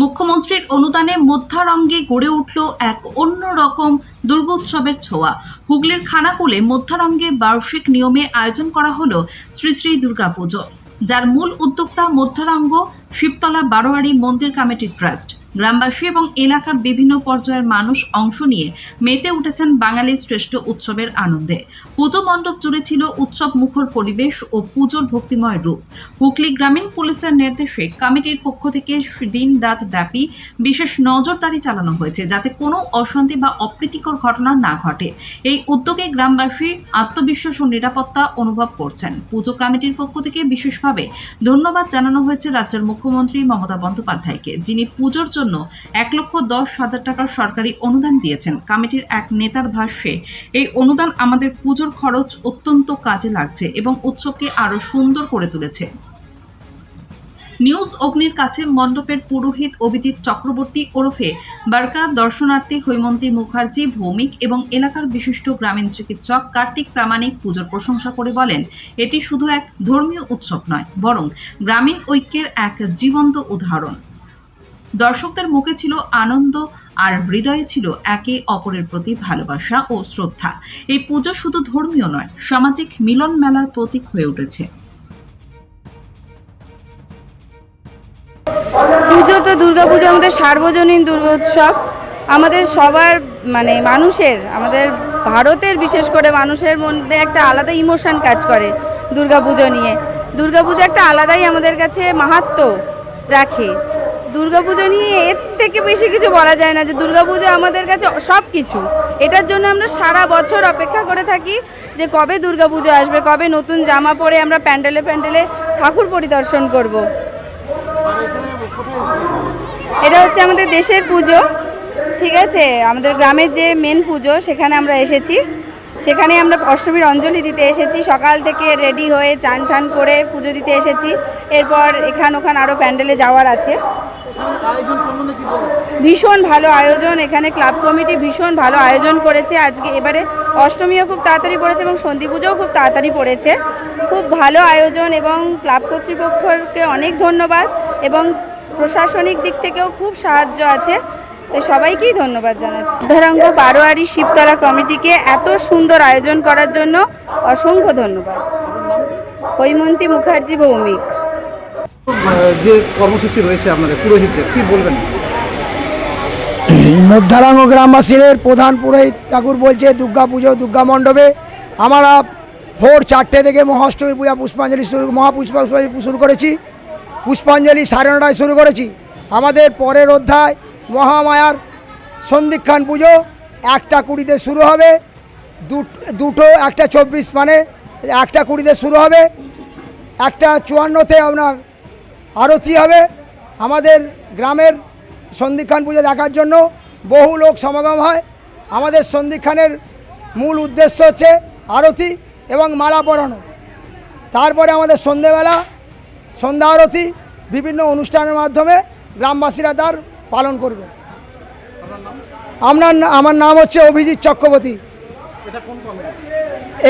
মুখ্যমন্ত্রীর অনুদানে মধ্যারঙ্গে গড়ে উঠল এক অন্য রকম দুর্গোৎসবের ছোঁয়া। হুগলির খানাকুলে মধ্যারঙ্গে বার্ষিক নিয়মে আয়োজন করা হল শ্রী শ্রী দুর্গাপুজো। যার মূল উদ্যোক্তা মধ্যারঙ্গ শিবতলা বারোয়ারি মন্দির কমিটি ট্রাস্ট। গ্রামবাসী এবং এলাকার বিভিন্ন পর্যায়ের মানুষ অংশ নিয়ে মেতে উঠেছেন বাঙালির শ্রেষ্ঠ উৎসবের আনন্দে। পুজো মণ্ডপ জুড়ে ছিল উৎসব মুখর পরিবেশ ও পুজোর ভক্তিময় রূপ। হুগলি গ্রামীণ পুলিশের নির্দেশে কমিটির পক্ষ থেকে দিন রাত ব্যাপী বিশেষ নজরদারি চালানো হয়েছে যাতে কোনো অশান্তি বা অপ্রীতিকর ঘটনা না ঘটে। এই উদ্যোগে গ্রামবাসী আত্মবিশ্বাস ও নিরাপত্তা অনুভব করছেন। পুজো কমিটির পক্ষ থেকে বিশেষভাবে ধন্যবাদ জানানো হয়েছে রাজ্যের মুখ্যমন্ত্রী মমতা বন্দ্যোপাধ্যায়কে, যিনি পুজোর জন্য এক লক্ষ দশ হাজার টাকার সরকারি অনুদান দিয়েছেন কমিটির এক নেতার ভাষ্যে। এই অনুদান আমাদের পুজোর খরচ অত্যন্ত কাজে লাগছে এবং উৎসবকে আরও সুন্দর করে তুলেছে। নিউজ অগ্নির কাছে মণ্ডপের পুরোহিত অভিজিৎ চক্রবর্তী ওরফে বারকা দর্শনার্থী হৈমন্তী মুখার্জি ভৌমিক এবং এলাকার বিশিষ্ট গ্রামীণ চিকিৎসক কার্তিক প্রামাণিক পুজোর প্রশংসা করে বলেন, এটি শুধু এক ধর্মীয় উৎসব নয়, বরং গ্রামীণ ঐক্যের এক জীবন্ত উদাহরণ। দর্শকদের মুখে ছিল আনন্দ আর হৃদয়ে ছিল একে অপরের প্রতি ভালোবাসা ও শ্রদ্ধা। এই পুজো শুধু ধর্মীয় নয়, সামাজিক মিলন মেলার প্রতীক হয়ে উঠেছে। পুজো তো দুর্গাপুজো, আমাদের সার্বজনীন দুর্গোৎসব। আমাদের সবার মানে মানুষের, আমাদের ভারতের বিশেষ করে মানুষের মধ্যে একটা আলাদা ইমোশন কাজ করে দুর্গাপুজো নিয়ে। দুর্গাপুজো একটা আলাদাই আমাদের কাছে মাহাত্ম রাখে। দুর্গাপুজো নিয়ে এর থেকে বেশি কিছু বলা যায় না যে দুর্গাপুজো আমাদের কাছে সব কিছু। এটার জন্য আমরা সারা বছর অপেক্ষা করে থাকি যে কবে দুর্গাপুজো আসবে, কবে নতুন জামা পরে আমরা প্যান্ডেলে প্যান্ডেলে ঠাকুর পরিদর্শন করব। এটা হচ্ছে আমাদের দেশের পুজো, ঠিক আছে? আমাদের গ্রামের যে মেন পুজো, সেখানে আমরা এসেছি। সেখানে আমরা অষ্টমীর অঞ্জলি দিতে এসেছি, সকাল থেকে রেডি হয়ে চান টান করে পুজো দিতে এসেছি। এরপর এখান ওখান আরও প্যান্ডেলে যাওয়ার আছে। ভীষণ ভালো আয়োজন এখানে ক্লাব কমিটি ভীষণ ভালো আয়োজন করেছে। আজকে এবারে অষ্টমীও খুব তাড়াতাড়ি পড়েছে এবং সন্ধি পুজোও খুব তাড়াতাড়ি পড়েছে। খুব ভালো আয়োজন এবং ক্লাব কর্তৃপক্ষকে অনেক ধন্যবাদ এবং প্রশাসনিক দিক থেকেও খুব সাহায্য আছে। তো সবাইকেই ধন্যবাদ জানাচ্ছি। উদাহরঙ্গ বারোয়ারি শিবতলা কমিটিকে এত সুন্দর আয়োজন করার জন্য অসংখ্য ধন্যবাদ। হৈমন্তী মুখার্জি ভৌমিক। যে কর্মসূচি রয়েছে আপনাদের, পুরোহিতদের, কি বলবেন? মধ্যারাঙ্গ গ্রামবাসীদের প্রধান পুরোহিত ঠাকুর বলছে, দুর্গা পুজো, দুর্গা মণ্ডপে আমরা ভোর চারটে থেকে মহাষ্টমী পূজা, পুষ্পাঞ্জলি শুরু, মহাপুষ্পাঞ্জলি শুরু করেছি। পুষ্পাঞ্জলি সাড়ে নটায় শুরু করেছি। আমাদের পরের অধ্যায়, মহামায়ার সন্দিক্ষান পুজো, একটা কুড়িতে শুরু হবে। দুটো, একটা চব্বিশ মানে একটা কুড়িতে শুরু হবে। একটা চুয়ান্নতে আপনার আরতি হবে? আমাদের গ্রামের সন্দিক্ষান পুজো দেখার জন্য বহু লোক সমাগম হয়। আমাদের সন্দিক্ষানের মূল উদ্দেশ্য হচ্ছে আরতি এবং মালা পরানো। তারপরে আমাদের সন্ধেবেলা সন্ধ্যা আরতি বিভিন্ন অনুষ্ঠানের মাধ্যমে গ্রামবাসীরা তার পালন করবে। আপনার আমার নাম হচ্ছে অভিজিৎ চক্রবর্তী।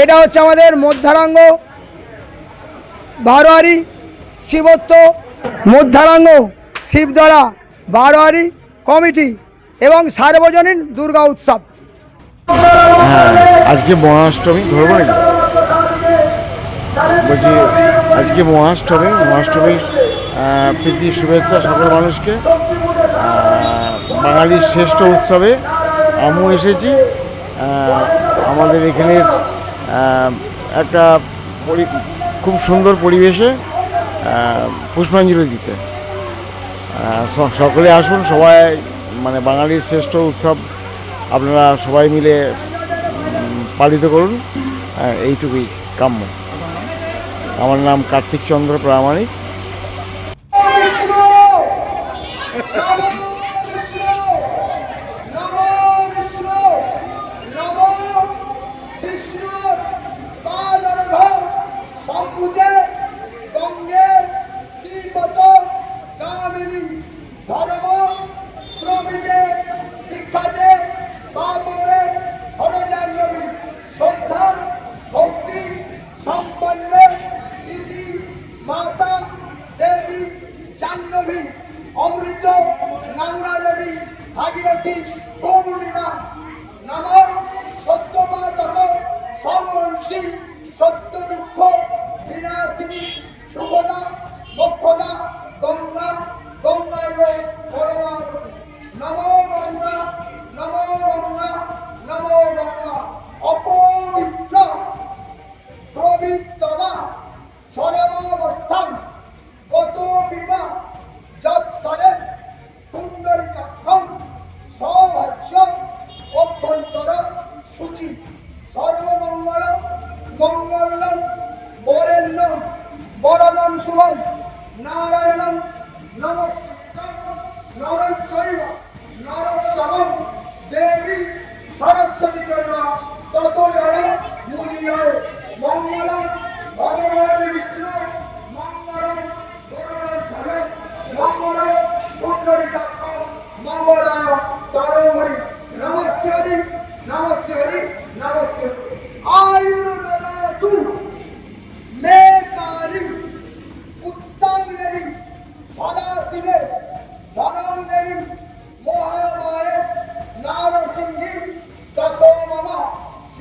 এটা হচ্ছে আমাদের মধ্যারাঙ্গ বারোয়ারি শিবত্ব মধ্যারাঙ্গ শিবদলা বারোয়ারি কমিটি এবং সার্বজনীন দুর্গা উৎসব। হ্যাঁ আজকে মহাষ্টমী, ধরবো নাকি? বলছি, আজকে মহাষ্টমী, মহাষ্টমীর প্রীতি, শুভেচ্ছা সকল মানুষকে। বাঙালির শ্রেষ্ঠ উৎসবে আমিও এসেছি। আমাদের এখানের একটা খুব সুন্দর পরিবেশে পুষ্পাঞ্জলি দিতে। সকলে আসুন, সবাই মানে বাঙালির শ্রেষ্ঠ উৎসব আপনারা সবাই মিলে পালিত করুন। এইটুকুই কাম্য। আমার নাম কার্তিক চন্দ্র প্রামাণিক। সত্য দুঃখ, বিনাশিনী শুভদা মোক্ষদা, গঙ্গা গঙ্গায় পরমাবতী। নমো গঙ্গা নমো গঙ্গা নমো গঙ্গা। অপবিত্র, প্রবৃত্তমা সর্বাবস্থান কত বিমা সরস্বতী চৈব ততয় মুনিয়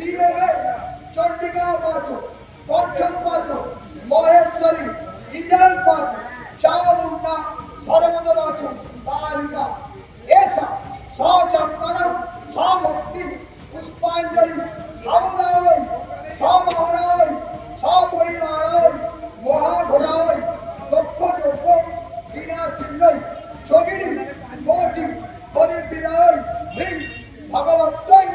শিবে চণ্ডিকা পাত পঞ্চম পাত মহেশ্বরী হৃদয় পাত চামুন্ডা সর্বদ পাত কালিকা এসা সচন্দন সভক্তি, পুষ্পাঞ্জলি, সমুদায়, সমহরায়, সপরিবারায়, মহাঘোড়ায়, দক্ষ যোগ্য বিনাশিন্নয় যোগিনী কোটি পরিবিদায় হ্রিং ভগবত্তৈ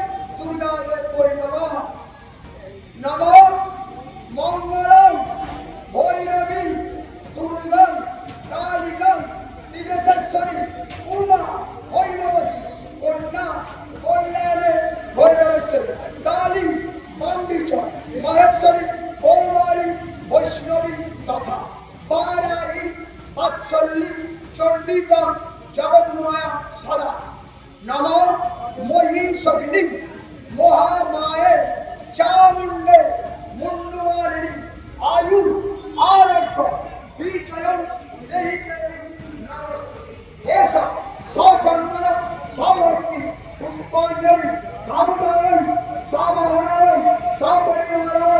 চণ্ডিতা জগৎমায়া সদা নম মহিষিনী মহামায়ে മഹാനായർ ചാവിന്റെ മുണ്ടുവാരടി ആയു ആരോഗ്യം വിജയം സൗജന്യ സൗവർത്തി പുഷ്പാഞ്ജലി സാമുദായം സാമഹനായം സാപരിവാരം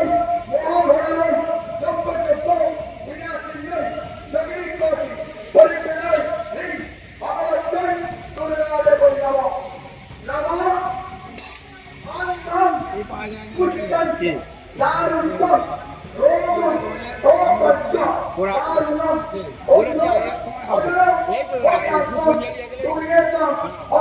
সৌপর্য দারুণ্যম অদ্ভুত অদরম সুবিধম হরণগতি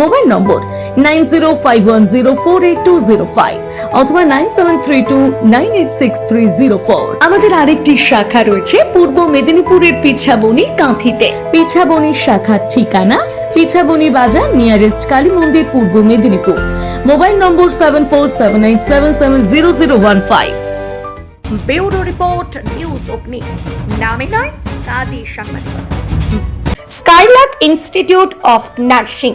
Mobile number nine zero five one zero four eight two zero five অথবা nine seven three two nine eight six three zero four. আমাদের আরেকটি শাখা রয়েছে পূর্ব মেদিনীপুরের পিছাবনি কাঁথিতে। পিছাবনির শাখার ঠিকানা পিছাবনি বাজার nearest Kali Mandir Purba Medinipur. Mobile number seven four seven eight seven seven zero zero one five. Bureau report news Agni. নামে নয় কাজী সাংবাদিকতা। Skylark institute of nursing.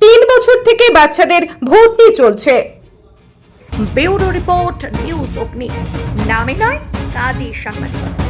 তিন বছর থেকে বাচ্চাদের ভর্তি চলছে। Bureau report news Agni. নামে নয় কাজী সাংবাদিকতা।